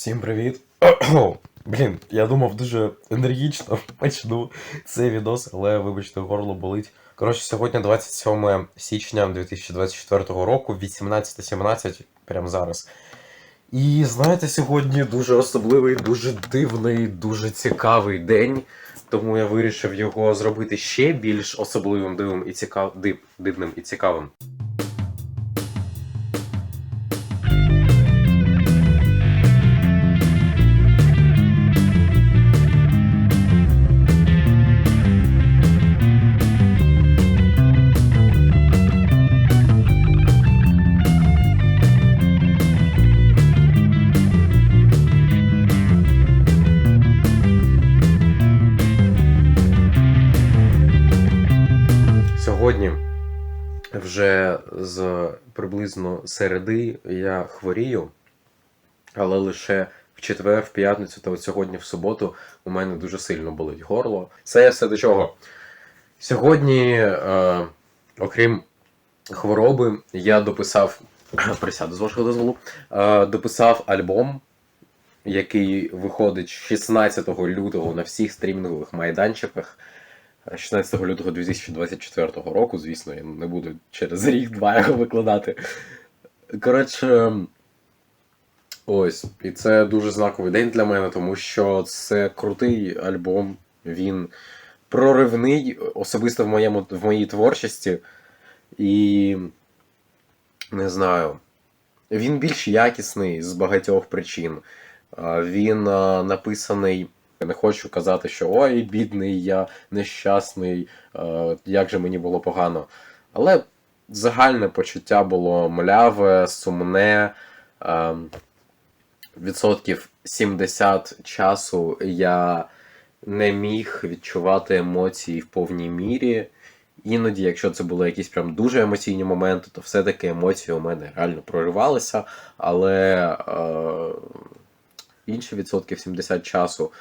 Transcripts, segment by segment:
Всім привіт. Блін, я думав дуже енергічно почну цей відос, але вибачте, горло болить. Коротше, сьогодні 27 січня 2024 року, 18.17, прямо зараз. І знаєте, сьогодні дуже особливий, дуже дивний, дуже цікавий день. Тому я вирішив його зробити ще більш особливим, дивним і цікав... див... дивним і цікавим. Приблизно середи я хворію, але лише в четвер, в п'ятницю та от сьогодні в суботу у мене дуже сильно болить горло. Це все до чого? Сьогодні, е, окрім хвороби, я дописав присяду з вашого дозволу, е, дописав альбом, який виходить 16 лютого на всіх стрімінгових майданчиках. 16 лютого 2024 року, звісно, я не буду через рік-два його викладати. Коротше, ось. І це дуже знаковий день для мене, тому що це крутий альбом. Він проривний, особисто в, моєму, в моїй творчості. І не знаю. Він більш якісний з багатьох причин. Він написаний. Я не хочу казати, що ой, бідний, я нещасний, е, як же мені було погано. Але загальне почуття було мляве, сумне. Е, відсотків 70 часу я не міг відчувати емоції в повній мірі. Іноді, якщо це були якісь прям дуже емоційні моменти, то все-таки емоції у мене реально проривалися. Але е, інші відсотків 70 часу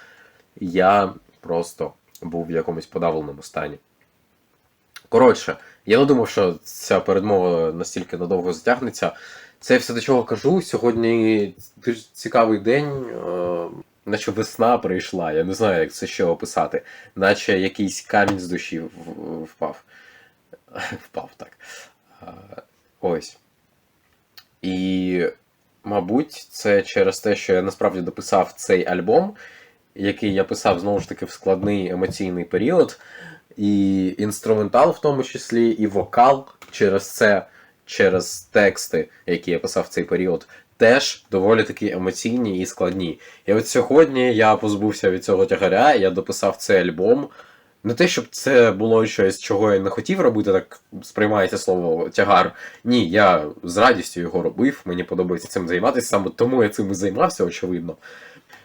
я просто був в якомусь подавленому стані. Коротше, я не думав, що ця передмова настільки надовго затягнеться. Це все до чого кажу. Сьогодні дуже цікавий день, е, наче весна прийшла. Я не знаю, як це ще описати. Наче якийсь камінь з душі впав. Впав так. Е, Ось. І, мабуть, це через те, що я насправді дописав цей альбом який я писав знову ж таки в складний емоційний період, і інструментал, в тому числі, і вокал через це, через тексти, які я писав в цей період, теж доволі таки емоційні і складні. І от сьогодні я позбувся від цього тягаря, я дописав цей альбом. Не те, щоб це було щось, чого я не хотів робити, так сприймається слово тягар. Ні, я з радістю його робив, мені подобається цим займатися, саме тому я цим і займався, очевидно.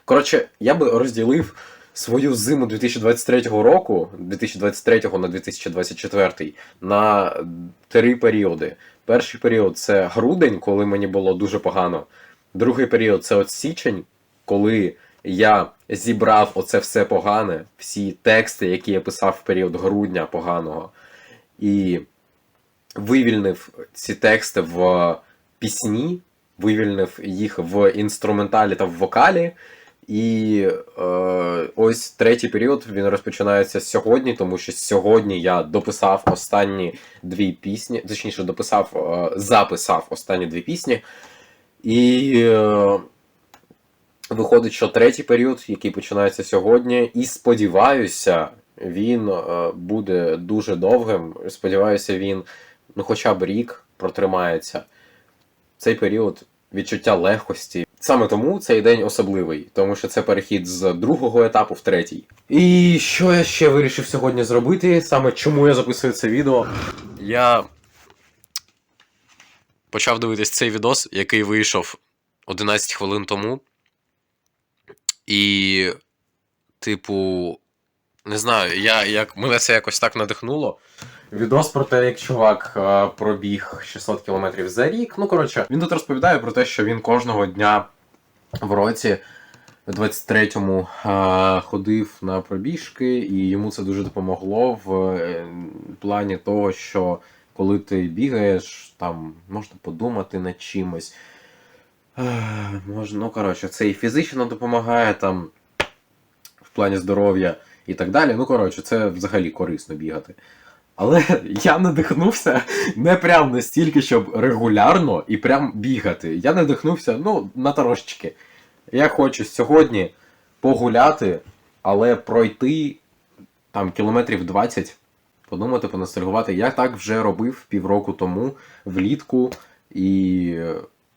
Коротше, я би розділив свою зиму 2023 року, 2023 на 2024, на три періоди. Перший період це грудень, коли мені було дуже погано. Другий період це от січень, коли я зібрав оце все погане, всі тексти, які я писав в період грудня поганого, і вивільнив ці тексти в пісні, вивільнив їх в інструменталі та в вокалі. І е, ось третій період він розпочинається сьогодні, тому що сьогодні я дописав останні дві пісні, точніше, дописав, е, записав останні дві пісні. І е, виходить, що третій період, який починається сьогодні, і сподіваюся, він е, буде дуже довгим. Сподіваюся, він ну, хоча б рік протримається. Цей період відчуття легкості. Саме тому цей день особливий, тому що це перехід з другого етапу в третій. І що я ще вирішив сьогодні зробити? Саме чому я записую це відео? Я почав дивитись цей відос, який вийшов 11 хвилин тому. І, типу, не знаю, я, як, мене це якось так надихнуло. Відос про те, як чувак е, пробіг 600 км за рік. Ну, коротше, він тут розповідає про те, що він кожного дня в році, в 23-му, е, ходив на пробіжки, і йому це дуже допомогло в е, плані того, що коли ти бігаєш, там можна подумати над чимось. Ех, Може, ну коротше, це і фізично допомагає там в плані здоров'я і так далі. Ну, коротше, це взагалі корисно бігати. Але я надихнувся не прям настільки, щоб регулярно і прям бігати. Я надихнувся, ну, на трошечки. Я хочу сьогодні погуляти, але пройти там кілометрів 20, подумати, поностальгувати. Я так вже робив півроку тому влітку, і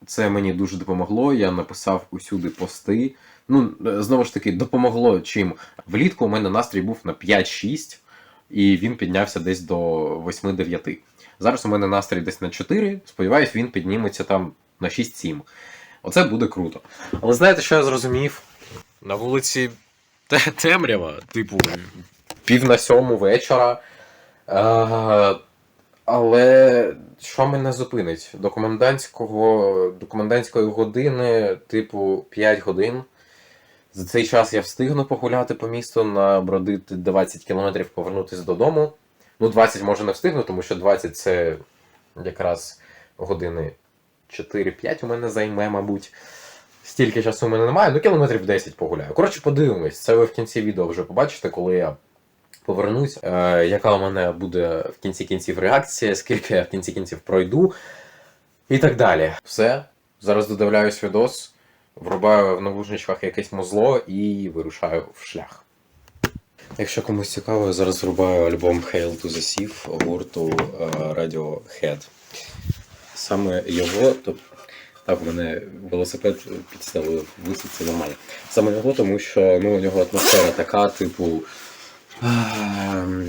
це мені дуже допомогло. Я написав усюди пости. Ну, знову ж таки, допомогло чим. Влітку у мене настрій був на 5-6, і він піднявся десь до 8-9. Зараз у мене настрій десь на 4. Сподіваюсь, він підніметься там на 6-7. Оце буде круто. Але знаєте, що я зрозумів? На вулиці темрява, типу, пів на сьому вечора. Е, але що мене зупинить? До комендантського, до комендантської години, типу, 5 годин. За цей час я встигну погуляти по місту, набродити 20 кілометрів, повернутися додому. Ну, 20 може не встигну, тому що 20 це якраз години 4-5 у мене займе, мабуть. Стільки часу у мене немає, ну кілометрів 10 погуляю. Коротше, подивимось. Це ви в кінці відео вже побачите, коли я повернусь, е, яка у мене буде в кінці кінців реакція, скільки я в кінці кінців пройду і так далі. Все. Зараз додивляюсь відос, врубаю в навушничках якесь музло і вирушаю в шлях. Якщо комусь цікаво, я зараз врубаю альбом Hail to the Sea гурту е, Radiohead. Саме його, то так, в мене велосипед підставив висить, це нормально. Саме його, тому що ну, у нього атмосфера така, типу.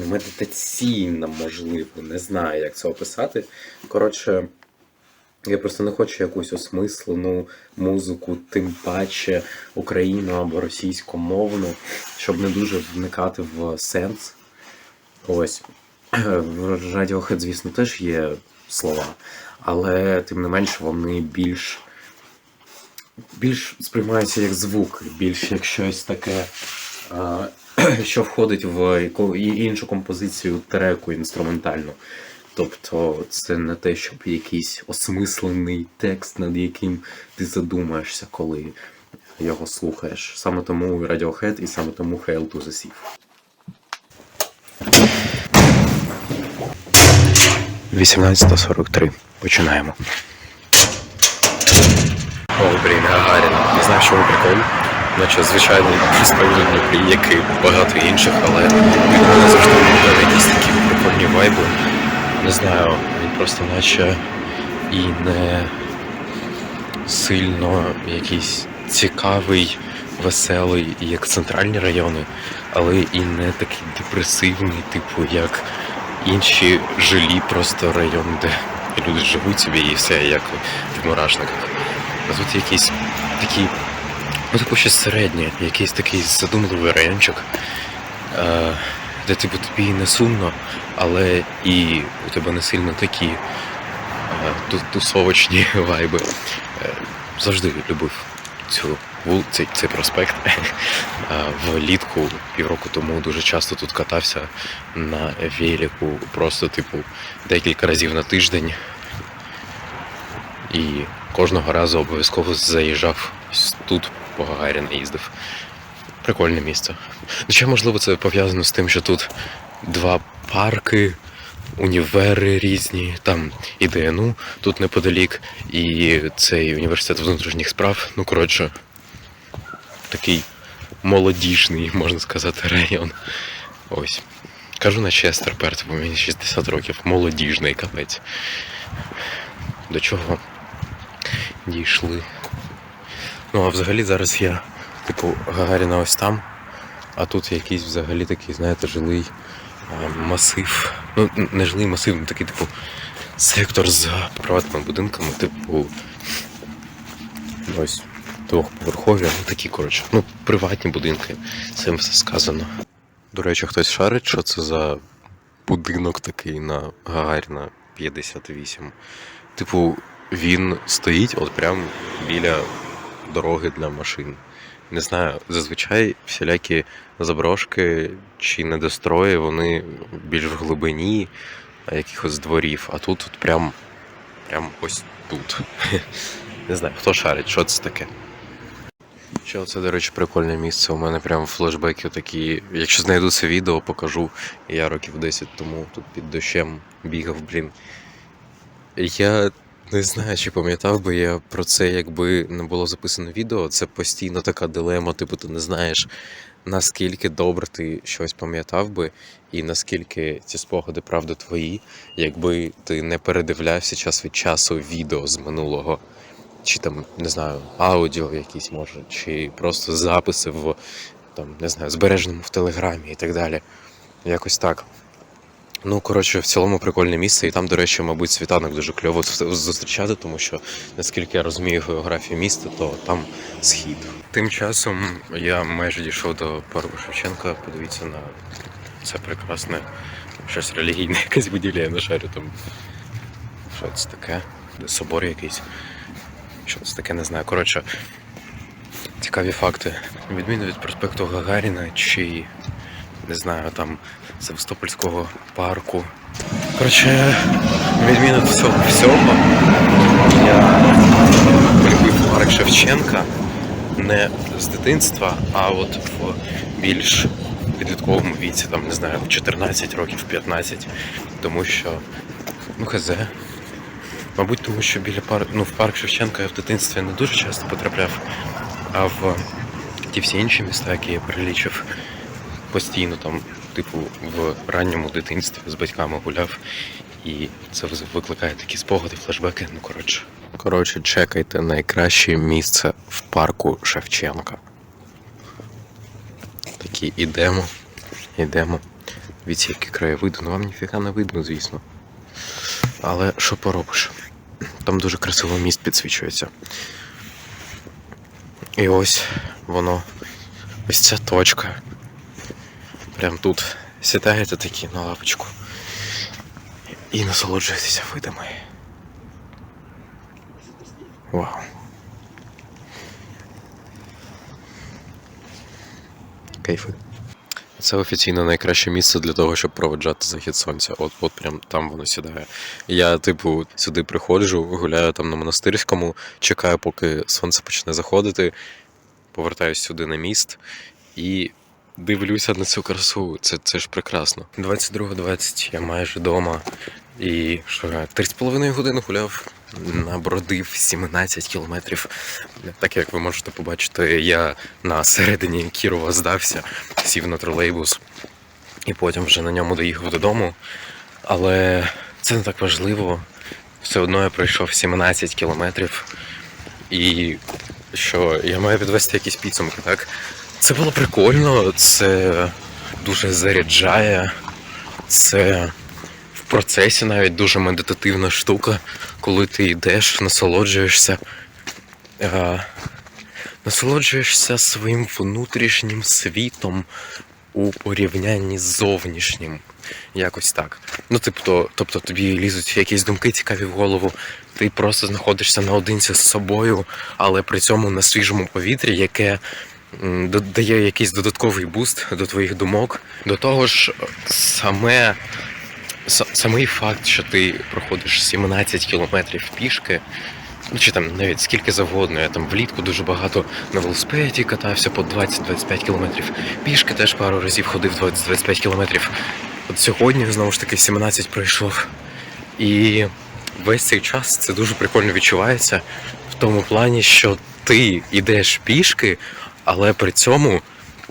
Медитаційна, можливо, не знаю, як це описати. Коротше, я просто не хочу якусь осмислену музику, тим паче україну або російськомовну, щоб не дуже вникати в сенс. Ось. В Radiohead, звісно, теж є слова, але тим не менш вони більш, більш сприймаються як звук, більш як щось таке, що входить в іншу композицію треку інструментальну. Тобто це не те, щоб якийсь осмислений текст, над яким ти задумаєшся, коли його слухаєш. Саме тому Radiohead і саме тому Hail to the Sea. 18.43. Починаємо. О, блін, Гагарін. Не знаю, що прикол. Наче звичайний справжній як і багато інших, але завжди були якісь такі прикольні вайби. Не знаю, він просто наче і не сильно якийсь цікавий, веселий, як центральні райони, але і не такий депресивний, типу, як інші жилі просто райони, де люди живуть собі і все як в мурашниках. А тут якийсь такий, ну типу щось середнє, якийсь такий задумливий райончик, е, де типу тобі не сумно, але і у тебе не сильно такі е, тусовочні вайби. Е, завжди любив цю цей, цей проспект. Е, Влітку півроку тому дуже часто тут катався на велику, просто типу декілька разів на тиждень. І кожного разу обов'язково заїжджав тут по Гагаріна їздив. Прикольне місце. Ну, ще можливо це пов'язано з тим, що тут два парки, універи різні, там і ДНУ тут неподалік, і цей університет внутрішніх справ. Ну, коротше, такий молодіжний, можна сказати, район. Ось. Кажу на Честер Перт, бо мені 60 років. Молодіжний капець. До чого дійшли? Ну, а взагалі зараз я, типу, Гагаріна ось там, а тут якийсь взагалі такий, знаєте, жилий масив. Ну, не жилий масив, ну такий, типу, сектор з приватними будинками, типу. Ось двохповерхові, ну такі, коротше. Ну, приватні будинки. Цим все сказано. До речі, хтось шарить, що це за будинок такий на Гагаріна 58. Типу, він стоїть от прямо біля дороги для машин. Не знаю, зазвичай всілякі заброшки чи недострої, вони більш в глибині якихось дворів, а тут от прям, прям ось тут. Не знаю, хто шарить, що це таке. Що це, до речі, прикольне місце. У мене прям флешбеки такі. Якщо знайду це відео, покажу. Я років 10 тому тут під дощем бігав, блін. Я не знаю, чи пам'ятав би я про це, якби не було записано відео. Це постійно така дилема, типу, ти не знаєш, наскільки добре ти щось пам'ятав би, і наскільки ці спогади правда твої, якби ти не передивлявся час від часу відео з минулого, чи там, не знаю, аудіо якісь може, чи просто записи в там, не знаю, збереженому в телеграмі і так далі. Якось так. Ну, коротше, в цілому прикольне місце, і там, до речі, мабуть, світанок дуже кльово зустрічати, тому що, наскільки я розумію географію міста, то там схід. Тим часом я майже дійшов до парку Шевченка. Подивіться на це прекрасне щось релігійне, якась будівля, я не шарю там. Що це таке? Собор якийсь. Що це таке, не знаю. Коротше, цікаві факти. Відміну від проспекту Гагаріна чи не знаю, там Севастопольського парку. Коротше, відміну від цього всього, я полюбив парк Шевченка не з дитинства, а от в більш підлітковому віці, там, не знаю, в 14 років, 15. Тому що, ну хз. Мабуть, тому що біля пар... ну, в парк Шевченка я в дитинстві не дуже часто потрапляв, а в ті всі інші міста, які я перелічив, постійно там, типу, в ранньому дитинстві з батьками гуляв. І це викликає такі спогади, флешбеки. Ну коротше. Коротше, чекайте найкраще місце в парку Шевченка. Такі ідемо, ідемо. Від які краєвиди, ну вам ніфіга не видно, звісно. Але що поробиш? Там дуже красиво міст підсвічується. І ось воно. Ось ця точка. Прям тут сідаєте такі на лавочку і насолоджуєтеся видами. Вау. Кайфи. Це офіційно найкраще місце для того, щоб проведжати захід сонця. От, от прям там воно сідає. Я, типу, сюди приходжу, гуляю там на монастирському, чекаю, поки сонце почне заходити, повертаюсь сюди на міст і дивлюся на цю красу. Це, це ж прекрасно. 22.20 я майже вдома. І що я 3,5 години гуляв, набродив 17 кілометрів. Так як ви можете побачити, я на середині Кірова здався, сів на тролейбус і потім вже на ньому доїхав додому. Але це не так важливо. Все одно я пройшов 17 кілометрів. І що я маю підвести якісь підсумки, так? Це було прикольно, це дуже заряджає, це в процесі навіть дуже медитативна штука, коли ти йдеш, насолоджуєшся. Е, насолоджуєшся своїм внутрішнім світом у порівнянні з зовнішнім. Якось так. Ну, тобто, тобто тобі лізуть якісь думки цікаві в голову, ти просто знаходишся наодинці з собою, але при цьому на свіжому повітрі, яке додає якийсь додатковий буст до твоїх думок. До того ж, саме, самий факт, що ти проходиш 17 кілометрів пішки, ну чи там навіть скільки завгодно. Я там влітку дуже багато на велосипеді катався по 20-25 кілометрів. Пішки теж пару разів ходив 20-25 кілометрів. От сьогодні знову ж таки 17 пройшов. І весь цей час це дуже прикольно відчувається в тому плані, що ти йдеш пішки, але при цьому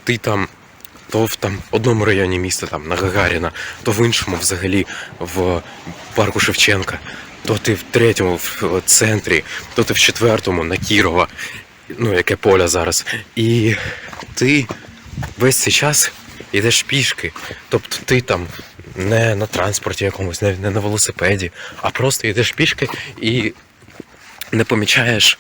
ти там то в там одному районі міста, там на Гагаріна, то в іншому взагалі в парку Шевченка, то ти в третьому в центрі, то ти в четвертому на Кірова, ну яке поля зараз. І ти весь цей час йдеш пішки. Тобто ти там не на транспорті якомусь, не, не на велосипеді, а просто йдеш пішки і не помічаєш,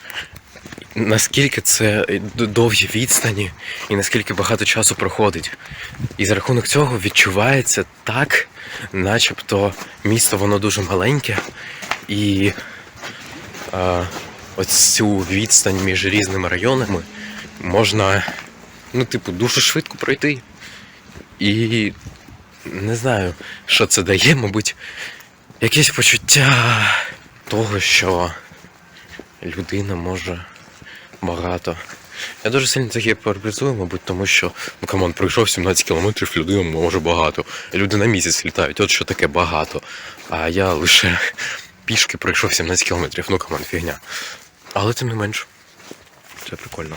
наскільки це довгі відстані і наскільки багато часу проходить. І за рахунок цього відчувається так, начебто місто воно дуже маленьке, і а, ось цю відстань між різними районами можна, ну, типу, дуже швидко пройти. І не знаю, що це дає, мабуть, якесь почуття того, що людина може багато. Я дуже сильно це гіперболізую, мабуть, тому що ну камон, пройшов 17 кілометрів, людина може багато. Люди на місяць літають, от що таке багато. А я лише пішки пройшов 17 кілометрів. Ну камон, фігня. Але тим не менш, це прикольно.